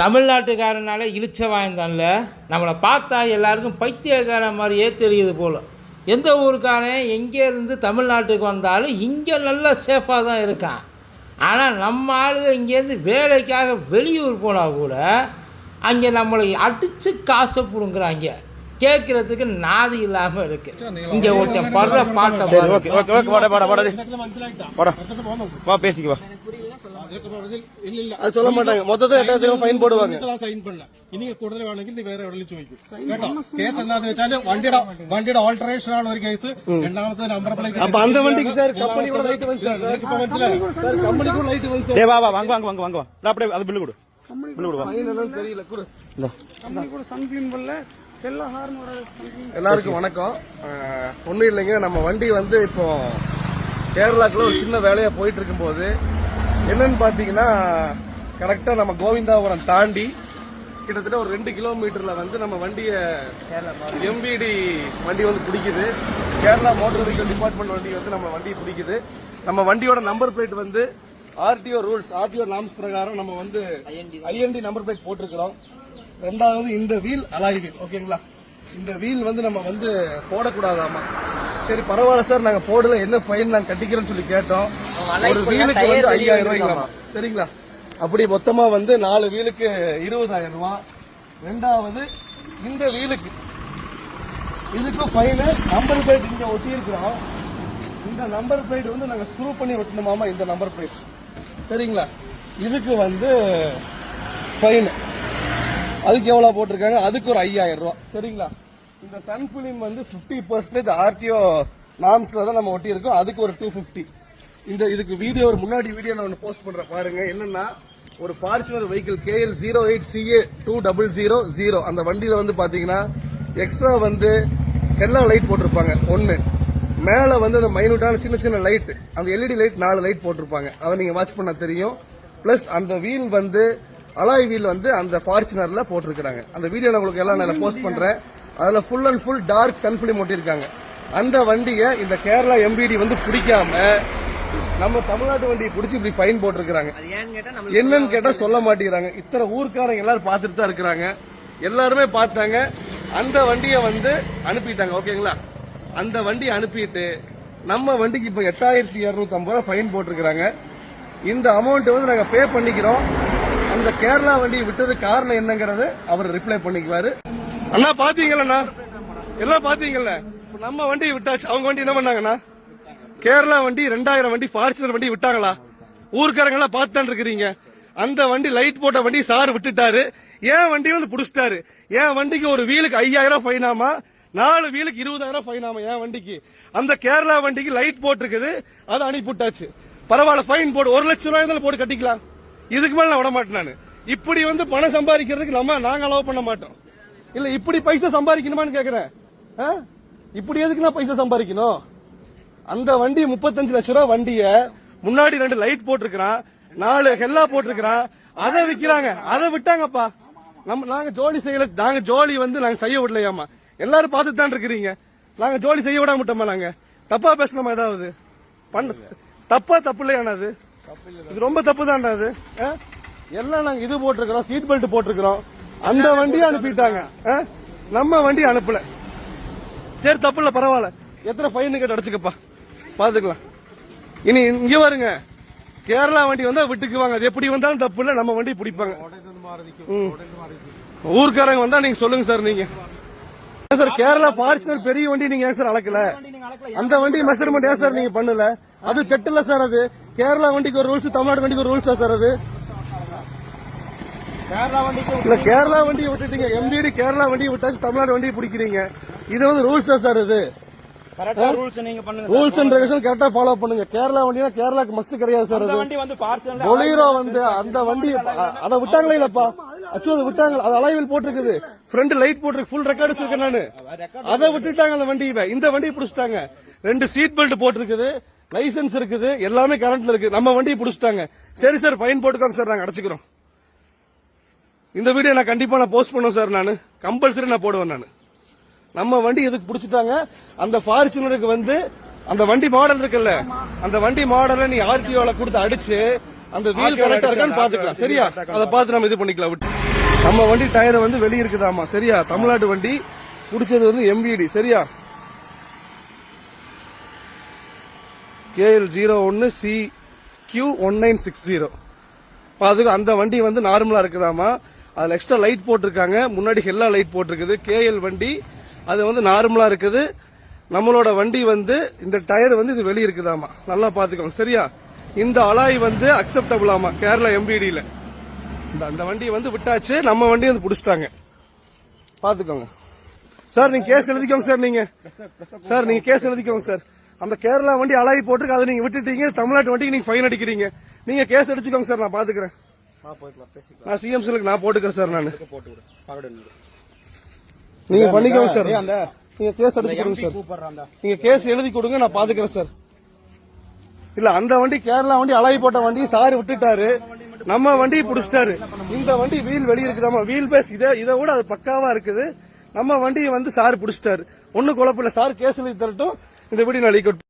தமிழ்நாட்டுக்காரனால இழிச்ச வாய்ந்தான்ல. நம்மளை பார்த்தா எல்லாருக்கும் பைத்தியக்காரன் மாதிரியே தெரியுது போல். எந்த ஊருக்காரன் எங்கே இருந்து தமிழ்நாட்டுக்கு வந்தாலும் இங்கே நல்லா சேஃபாக தான் இருக்கான். ஆனால் நம்ம ஆளுங்க இங்கேருந்து வேலைக்காக வெளியூர் போனால் கூட அங்கே நம்மளை அடித்து காசை பிடுங்குறாங்க. கேட்குறதுக்கு நாதி இல்லாமல் இருக்குது இங்கே ஒருத்தன் படுற பாட்டை சரி பாரு. ஓகே ஓகே ஓகே வாடா வாடா வாடா டேய். வாடா வா பேசிக்க வா அது சொல்ல மாட்டாங்க மொத்தத்தை எட்டாயிரத்தி ഫൈൻ போடுவாங்க സൈൻ പണില്ല ഇനി കൂടുതൽ വേണമെങ്കിൽ നീ വേറെ എവിടെയും ചോദിക്കും കേട്ടോ കേസ് എന്താന്ന് വെച്ചാല് വണ്ടിയുടെ വണ്ടിയുടെ ഓൾട്ടറേഷൻ ആണ് ഒരു കേസ് രണ്ടാമത്തെ നമ്പർ പ്ലേറ്റ് அப்ப அந்த வண்டிக்கு சார் கம்பெனியோட லைட் வந்து சார் ഇപ്പൊ മനസ്സിലായി சார் கம்பெனிக்கு லைட் வந்து சார் டேய் வா வா வாங்க வாங்க வாங்க வாங்க வா நான் அப்படியே அது பில்லு கொடு பில்லு கொடு வா ஃபைன் என்னன்னு தெரியல குடு இந்தா எல்லாருக்கும் வணக்கம் அஹ், ஒண்ணும் இல்லைங்க நம்ம வண்டி வந்து இப்போ கேரளாக்குள்ள ஒரு சின்ன வேலையா போயிட்டு இருக்கும்போது என்னன்னு பாத்தீங்கன்னா கரெக்டா நம்ம கோவிந்தாபுரம் தாண்டி கிட்டத்தட்ட ஒரு ரெண்டு கிலோமீட்டர்ல வந்து நம்ம வண்டிய எம்பிடி வண்டி வந்து பிடிக்குது. கேரளா மோட்டார் வெஹிக்கல் டிபார்ட்மெண்ட் வண்டி வந்து நம்ம வண்டி பிடிக்குது. நம்ம வண்டியோட நம்பர் பிளேட் வந்து ஆர்டிஓ ரூல்ஸ் ஆர்டிஓ நாம்ஸ் பிரகாரம் நம்ம வந்து ஐஎன்டி நம்பர் பிளேட் போட்டிருக்கிறோம். ரெண்டாவது இந்த வீல் அலாய் வீல் ஓகேங்களா இந்த வீல் வந்து நம்ம வந்து போடக்கூடாதாமா? சரி பரவாயில்ல சார் நாங்க போடல என்ன ஃபைன் நாங்க கட்டிக்கிறோம்னு சொல்லி கேட்டோம். ஒரு வீலுக்கு வந்து ஐயாயிரம் ரூபாய்ங்களாமா சரிங்களா? அப்படி மொத்தமா வந்து நாலு வீலுக்கு இருபதாயிரம் ரூபாய் ரெண்டாவது இந்த வீலுக்கு இதுக்கும் ஃபைனு நம்பர் பிளேட் இங்க ஒட்டி இருக்கிறோம் இந்த நம்பர் பிளேட் வந்து நாங்க ஸ்க்ரூ பண்ணி ஒட்டணுமாமா இந்த நம்பர் பிளேட் சரிங்களா? இதுக்கு வந்து ஃபைன் அதுக்கு எவ்வளவு போட்டிருக்காங்க? அதுக்கு ஒரு ஐயாயிரம் ரூபாய் சரிங்களா? இந்த சன் பிலிம் வந்து 50% பர்சன்டேஜ் ஆர்டிஓ நாம்ஸ்ல தான் நம்ம ஒட்டி இருக்கோம் அதுக்கு ஒரு டூ பிப்டி இந்த இதுக்கு வீடியோ ஒரு முன்னாடி வீடியோ நான் ஒன்று போஸ்ட் பண்றேன். பாருங்க என்னன்னா ஒரு Fortuner vehicle KL zero eight CA two double zero zero அந்த வண்டியில வந்து பாத்தீங்கன்னா எக்ஸ்ட்ரா வந்து எல்லாம் லைட் போட்டிருப்பாங்க. ஒன்னு மேல வந்து அந்த மைனூட்டான சின்ன சின்ன லைட் அந்த எல்இடி லைட் நாலு லைட் போட்டிருப்பாங்க. அதை நீங்க வாட்ச் பண்ண தெரியும். பிளஸ் அந்த வீல் வந்து அலாய் வீல் வந்து அந்த ஃபார்ச்சுனர்ல போட்டிருக்காங்க அந்த வீடியோ நான் உங்களுக்கு எல்லாம் நான் போஸ்ட் பண்றேன். அதுல full and full dark sun film ஒட்டியிருக்காங்க. அந்த வண்டியை இந்த கேரளா எம்பிடி வந்து பிடிக்காம நம்ம தமிழ்நாட்டு வண்டியை பிடிச்சி இப்படி ஃபைன் போட்டிருக்காங்க என்னன்னு கேட்டா சொல்ல மாட்டேங்கிறாங்க. இத்தனை ஊர்க்காரங்க எல்லாரும் பார்த்துட்டு தான் இருக்கிறாங்க. எல்லாருமே பார்த்தாங்க. அந்த வண்டியை வந்து அனுப்பிட்டாங்க. ஓகேங்களா? அந்த வண்டி அனுப்பிட்டு நம்ம வண்டிக்கு இப்ப எட்டாயிரத்தி இருநூத்தி ஐம்பது ரூபாய் ஃபைன் போட்டிருக்காங்க இந்த அமௌண்ட் வந்து நாங்க பே பண்ணிக்கிறோம். அந்த கேரளா வண்டியை விட்டது காரணம் என்னங்கறது அவர் ரிப்ளை பண்ணிக்குவாரு. அண்ணா பாத்தீங்களா எல்லாம் பாத்தீங்கல்ல? நம்ம வண்டியை விட்டாச்சு. அவங்க வண்டி என்ன பண்ணாங்கண்ணா? கேரளா வண்டி ரெண்டாயிரம் வண்டி ஃபார்ச்சுனர் வண்டி விட்டாங்களா? ஊர்க்காரங்க எல்லாம் பார்த்து இருக்கிறீங்க. அந்த வண்டி லைட் போட்ட வண்டி சார் விட்டுட்டாரு. ஏன் வண்டி வந்து புடிச்சிட்டாரு. ஏன் வண்டிக்கு ஒரு வீலுக்கு ஐயாயிரம் ஃபைனாமா நாலு வீலுக்கு இருபதாயிரம் ஃபைனாமா ஏன் வண்டிக்கு. அந்த கேரளா வண்டிக்கு லைட் போட்டிருக்குது அதை அனுப்பிவிட்டாச்சு பரவாயில்ல ஃபைன் போடு. ஒரு லட்சம் ரூபாய் இருந்தாலும் போட்டு கட்டிக்கலாம். இதுக்கு மேல நான் விட மாட்டேன் நான். இப்படி வந்து பணம் சம்பாதிக்கிறதுக்கு நம்ம நாங்க அலோவ் பண்ண மாட்டோம். இல்ல இப்படி பைசா சம்பாதிக்கணுமான்னு கேக்குறேன்? ஆ? இப்படி எதுக்கு நான் பைசா சம்பாதிக்கணும்? அந்த வண்டி முப்பத்தஞ்சு லட்ச ரூபா வண்டிய முன்னாடி ரெண்டு லைட் போட்டிருக்கிறான் நாலு ஹெல்லா போட்டிருக்கிறான். அதை விக்கிறாங்க. அதை விட்டாங்கப்பா. நம்ம நாங்க ஜோலி செய்யல நாங்க ஜோலி வந்து நாங்க செய்ய விடலையாமா எல்லாரும் பார்த்துட்டு தான் இருக்கிறீங்க. நாங்க ஜோலி செய்ய விடாம விட்டோமா நாங்க? தப்பா பேசணுமா ஏதாவது? பண்ண தப்பா தப்பு இல்லையாண்ணா அது? இது ரொம்ப தப்பு தான்டா அது. ஆ? எல்லாம் நாங்க இது போட்டிருக்கிறோம் சீட் பெல்ட் போட்டிருக்கிறோம். அந்த வண்டியை அனுப்பிட்டாங்க. ஆ? நம்ம வண்டி அனுப்பல. சரி தப்பு இல்ல பரவாயில்ல. எத்தனை ஃபைன் கேட்டு அடிச்சுக்கப்பா. பாத்துக்கலாம். இனி இங்க பாருங்க. கேரளா வண்டி வந்தா விட்டுக்குவாங்க அது எப்படி வந்தாலும் தப்பு இல்ல. நம்ம வண்டி பிடிப்பாங்க. ஊர்க்காரங்க வந்தா நீங்க சொல்லுங்க சார் நீங்க. சார் கேரளா ஃபார்ச்சுனர் பெரிய வண்டி நீங்க ஏன் சார் அளக்கல அந்த வண்டி மெஷர்மெண்ட் ஏன் சார் நீங்க பண்ணல? அது தெட்டல சார் அது. கேரளா வண்டிக்கு ஒரு ரூல்ஸ் தமிழ்நாடு வண்டிக்கு ஒரு ரூல்ஸா சார் அது? இல்ல கேரளா வண்டியை விட்டுட்டீங்க. எம்டிடி கேரளா வண்டியை விட்டாச்சு தமிழ்நாடு வண்டியை பிடிக்கிறீங்க. இது வந்து ரூல்ஸா சார் இது ரூல்ஸ் அண்ட் ரெகுலேஷன் கரெக்டா ஃபாலோ பண்ணுங்க. கேரளா வண்டினா கேரளாக்கு மஸ்ட் கிடையாது சார் அது. பொலீரோ வந்து அந்த வண்டி அதை விட்டாங்களே இல்லப்பா. அச்சோ அதை விட்டாங்க அது அலைவில் போட்டிருக்குது. ஃப்ரண்ட் லைட் போட்டிருக்கு. ஃபுல் ரெக்கார்டு வச்சிருக்கேன் நானு. அதை விட்டுட்டாங்க அந்த வண்டியை இந்த வண்டியை பிடிச்சிட்டாங்க. ரெண்டு சீட் பெல்ட் போட்டிருக்குது. லைசென்ஸ் இருக்குது. எல்லாமே கரண்ட்ல இருக்கு. நம்ம வண்டியை பிடிச்சிட்டாங்க. சரி சார் ஃபைன் போட்டுக்கோங்க சார் நாங்க அடைச்சுக்கிறோம். இந்த வீடியோ நான் கண்டிப்பா நான் போஸ்ட் பண்ணுவேன் சார் நான். கம்பல்சரி நான் போடுவேன் நான். நம்ம வண்டி இதுக்கு பிடிச்சிட்டாங்க? அந்த ஃபார்ச்சுனருக்கு வந்து அந்த வண்டி மாடல் இருக்குல்ல அந்த வண்டி மாடலை நீ ஆர்டிஓல கொடுத்து அடிச்சு அந்த வீல் கரெக்டா இருக்கான்னு பாத்துக்கலாம் சரியா? அதை பார்த்து நம்ம இது பண்ணிக்கலாம் விட்டு. நம்ம வண்டி டயர் வந்து வெளிய இருக்குதாமா சரியா? தமிழ்நாட்டு வண்டி புடிச்சது வந்து எம்விடி சரியா? கேஎல் ஜீரோ ஒன்னு C Q one nine six zero அதுக்கு அந்த வண்டி வந்து நார்மலா இருக்குதாமா அதுல எக்ஸ்ட்ரா லைட் போட்டிருக்காங்க. முன்னாடி ஹெல்லா லைட் போட்டிருக்குது. கேஎல் வண்டி அது வந்து நார்மலா இருக்குது. நம்மளோட வண்டி வந்து இந்த டயர் வந்து இது வெளிய இருக்குதாமா நல்லா பாத்துக்கோங்க. சரியா? இந்த அலாய் வந்து அக்செப்டபிள் ஆமா கேரளா எம்பிடில இந்த அந்த வண்டி வந்து விட்டாச்சு நம்ம வண்டி வந்து புடிச்சிட்டாங்க. பாத்துக்கோங்க. சார் நீங்க கேஸ் எழுதிக்கோங்க சார் நீங்க. சார் நீங்க கேஸ் எழுதிக்கோங்க சார். அந்த கேரளா வண்டி அலாய் போட்டிருக்கு அதை நீங்க விட்டுட்டீங்க. தமிழ்நாட்டு வண்டிக்கு நீங்க ஃபைன் அடிக்கிறீங்க. நீங்க கேஸ் அடிச்சுக்கோங்க சார் நான் பாத்துக்கிறேன். நான் சிஎம்சிலுக்கு நான் போட்டுக்கிறேன் சார் நான். நீங்க பண்ணிக்கோங்க சார். நீங்க கேஸ் அடிச்சு கொடுங்க சார். நீங்க கேஸ் எழுதி கொடுங்க நான் பாத்துக்கிறேன் சார். இல்ல அந்த வண்டி கேரளா வண்டி அலாய் போட்ட வண்டி சார் விட்டுட்டாரு. நம்ம வண்டி புடிச்சிட்டாரு. இந்த வண்டி வீல் வெளிய இருக்குதாமா வீல் பேஸ் இதை இதை விட அது பக்காவா இருக்குது. நம்ம வண்டியை வந்து சார் புடிச்சிட்டாரு. ஒண்ணு குழப்பம் இல்ல. சார் கேஸ் எழுதி தரட்டும். இந்த வீடியோ நான்